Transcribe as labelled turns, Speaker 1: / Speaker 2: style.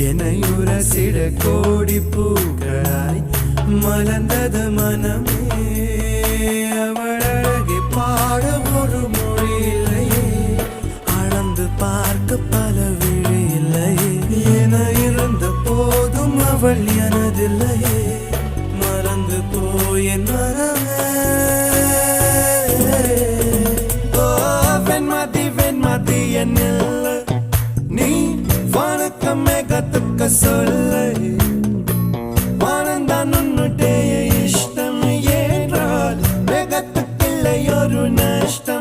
Speaker 1: விட கோடி பூக்களாய் மலர்ந்தது மனமே. அவள் அழகை பாட ஒரு மொழி இல்லையே. அளந்து பார்க்க பல விழி இல்லையே. என இருந்த போதும் அவள் எனதில்லையே. மறந்து போய் மயக்க மேகத்துக்க சொல்லு. வானந்தான் உன்னுடைய இஷ்டம் ஏன்றால் மேகத்துக்கில்லை ஒரு நஷ்டம்.